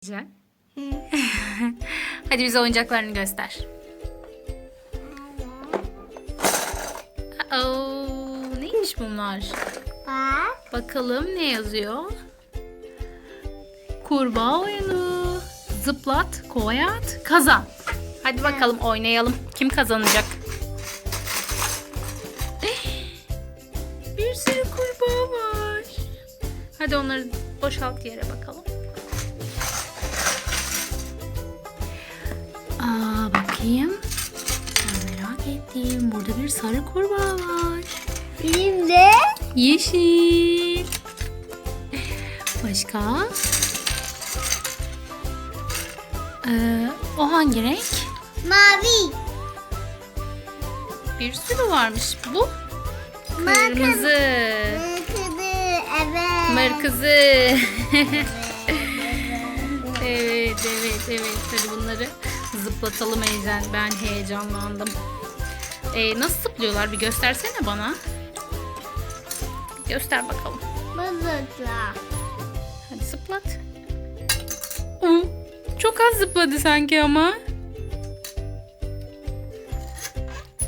Güzel. Hadi bize oyuncaklarını göster. Oo, neymiş bunlar? Bak. Bakalım ne yazıyor? Kurbağa oyunu. Zıplat, kovaya at, kazan. Hadi bakalım oynayalım. Kim kazanacak? Onları boşalt yere bakalım. Aa bakayım. Ben merak ettim. Burada bir sarı kurbağa var. Benim de Yeşil. Başka? Ee, o hangi renk? mavi. Bir sürü varmış. Bu Bakın. kırmızı. Kırmızı. Evet. Mırkızı. evet, evet, evet. Hadi bunları zıplatalım Ecen. Ben heyecanlandım. Ee, nasıl zıplıyorlar? Bir göstersene bana. Göster bakalım. Buzlukla. Hadi zıplat. Oo, çok az zıpladı sanki ama.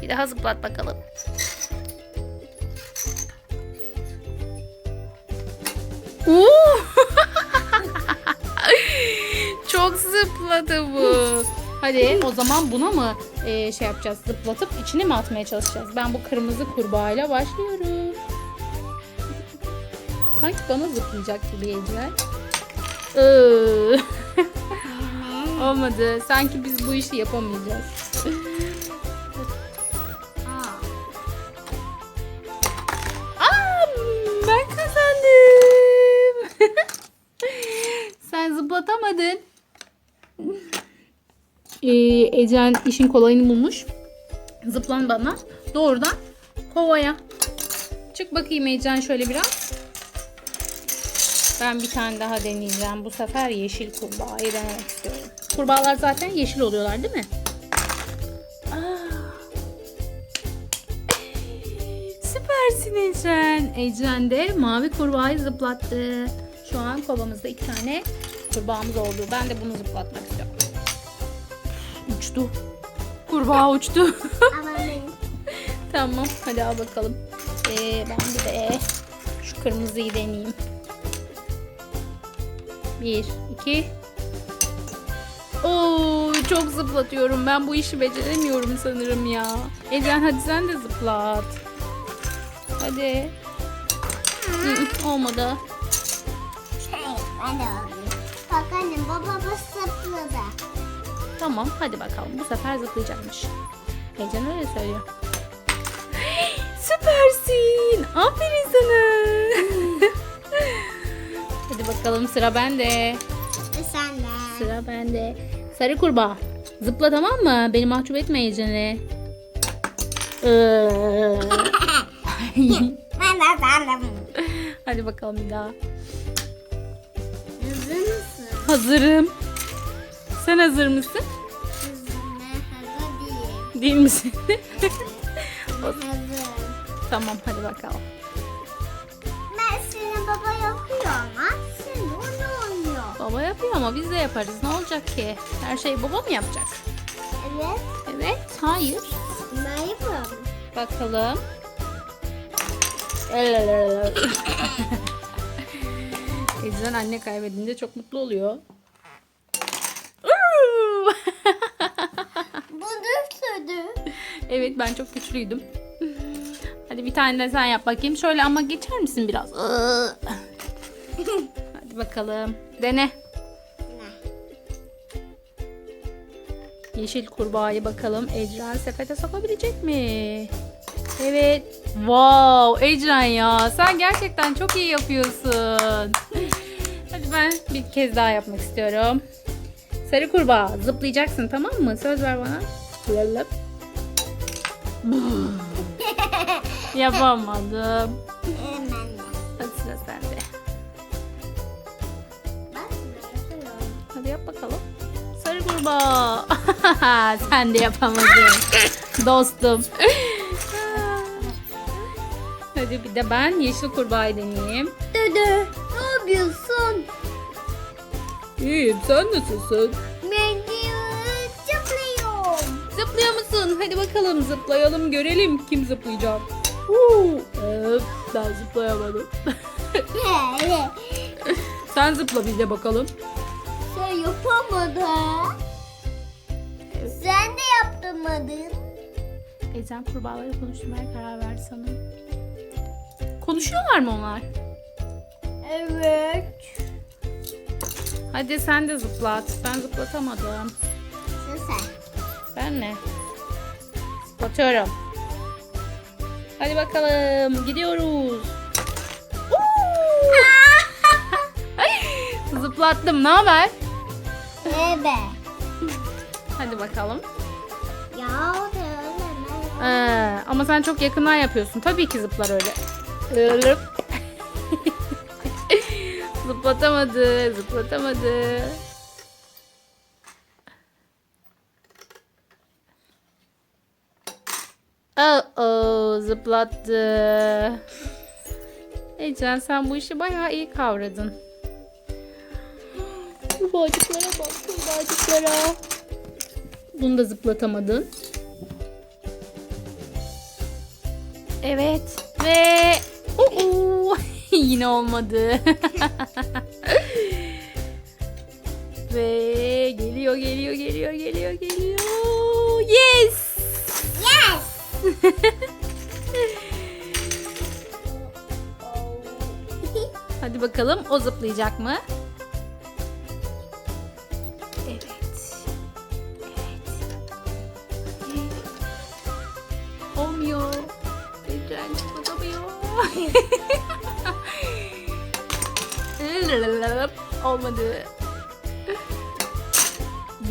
Bir daha zıplat bakalım. Oo! çok zıpladı bu. Hadi o zaman buna mı e, şey yapacağız? Zıplatıp içine mi atmaya çalışacağız? Ben bu kırmızı kurbağayla başlıyorum. Sanki bana zıplayacak gibi. Iıı. Olmadı. Sanki biz bu işi yapamayacağız. Ee, Ecen işin kolayını bulmuş. Zıplan bana. Doğrudan kovaya. Çık bakayım Ecen şöyle biraz. Ben bir tane daha deneyeceğim. Bu sefer yeşil kurbağayı denemek istiyorum. Kurbağalar zaten yeşil oluyorlar değil mi? Aa. Süpersin Ecen. Ecen de mavi kurbağayı zıplattı. Şu an kovamızda iki tane kurbağamız oldu. Ben de bunu zıplatmak istiyorum. Uçtu. Kurbağa uçtu. Ama benim. tamam hadi al bakalım. Ee, ben bir de şu kırmızıyı deneyeyim. Bir, iki. Oo, çok zıplatıyorum. Ben bu işi beceremiyorum sanırım ya. Ecen hadi sen de zıplat. Hadi. Hı, olmadı. Şey, ben de alayım. Bak annem babamız zıpladı. Tamam hadi bakalım. Bu sefer zıplayacakmış. Ecen öyle söylüyor. Süpersin. Aferin sana. hadi bakalım sıra bende. Sen de. Sıra bende. Sarı kurbağa. Zıpla tamam mı? Beni mahcup etme Ecen'e. Ee, Ben de sandım. Hadi bakalım bir daha. Hazır mısın? Hazırım. Sen hazır mısın? Değil misin? Tamam hadi bakalım. Ben senin baba yapıyor ama sen onu oynuyor. Baba yapıyor ama biz de yaparız. Ne olacak ki? Her şeyi baba mı yapacak? Evet. Evet. Hayır. Ben yapıyorum. Bakalım. Ecren anne kaybedince çok mutlu oluyor. Bu düştürdü. evet ben çok güçlüydüm. Hadi bir tane de sen yap bakayım. Şöyle ama geçer misin biraz? Hadi bakalım. Dene. Yeşil kurbağayı bakalım Ecren sepete sokabilecek mi? Evet. Wow Ecren ya sen gerçekten çok iyi yapıyorsun. Hadi ben bir kez daha yapmak istiyorum. Sarı kurbağa zıplayacaksın tamam mı? Söz ver bana. Lalap. Yapamadım. Hemen. Hadi sıra sende. Bak. Hadi yap bakalım. Sarı kurbağa. Sen de yapamadın. Dostum. Hadi Hadi bir de ben yeşil kurbağayı deneyeyim. Dede ne yapıyorsun? İyiyim sen nasılsın? Zıplıyor musun? Hadi bakalım zıplayalım görelim kim zıplayacak. Huu. Evet, ben zıplayamadım. Sen zıpla bir de bakalım. Sen yapamadın. Sen de yaptırmadın. Ecem kurbağaları konuşturmaya karar verdi sanırım. Konuşuyorlar mı onlar? Evet. Hadi sen de zıplat. Ben zıplatamadım. Ben ne? Zıplatıyorum. Hadi bakalım gidiyoruz. Zıplattım. Ne haber? Evet. Hadi bakalım. Ya öyle Ee, ama sen çok yakından yapıyorsun. Tabii ki zıplar öyle. Zıplatamadı, zıplatamadı. Oh, oh zıplattı. Ecen sen bu işi bayağı iyi kavradın. Kurbağacıklara bak, kurbağacıklara. Bunu da zıplatamadın. Evet ve Oo, yine olmadı. ve geliyor geliyor geliyor geliyor geliyor. Yes! Hadi bakalım o zıplayacak mı? Evet. Evet. Olmuyor. Ecren zıplatamıyor. Olmadı.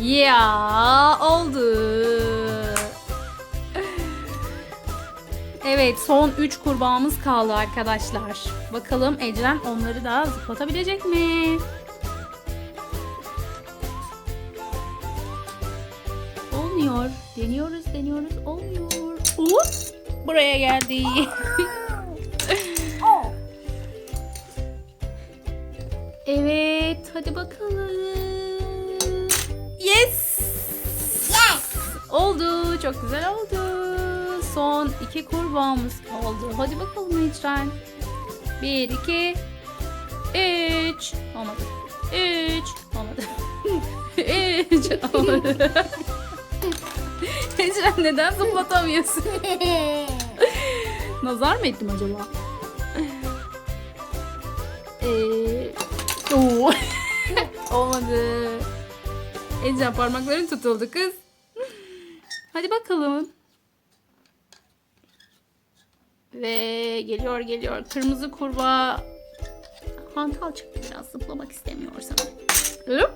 Ya oldu. Evet son 3 kurbağamız kaldı arkadaşlar. Bakalım Ecren onları da zıplatabilecek mi? Olmuyor. Deniyoruz deniyoruz olmuyor. Hop! Buraya geldi. oh. evet hadi bakalım. Yes! Yes. Oldu. Çok güzel oldu. Son iki kurbağamız kaldı. Hadi bakalım Ecren. Bir, iki, üç. Olmadı. Üç. Olmadı. üç. Olmadı. Ecren neden zıplatamıyorsun? Nazar mı ettim acaba? Ee, oo. Olmadı. Ecren parmakların tutuldu kız. Hadi bakalım. Ve geliyor geliyor. Kırmızı kurbağa. Hantal çıktı biraz. Zıplamak istemiyor sana. Hop.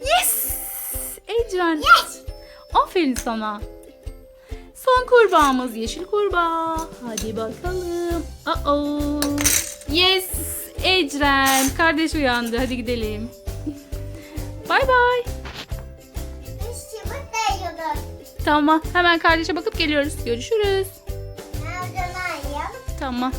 Yes! Ecren. Yes. Aferin sana. Son kurbağamız yeşil kurbağa. Hadi bakalım. Uh-oh. Yes! Ecren. Kardeş uyandı. Hadi gidelim. Bay bay. Tamam. Hemen kardeşe bakıp geliyoruz. Görüşürüz. 什么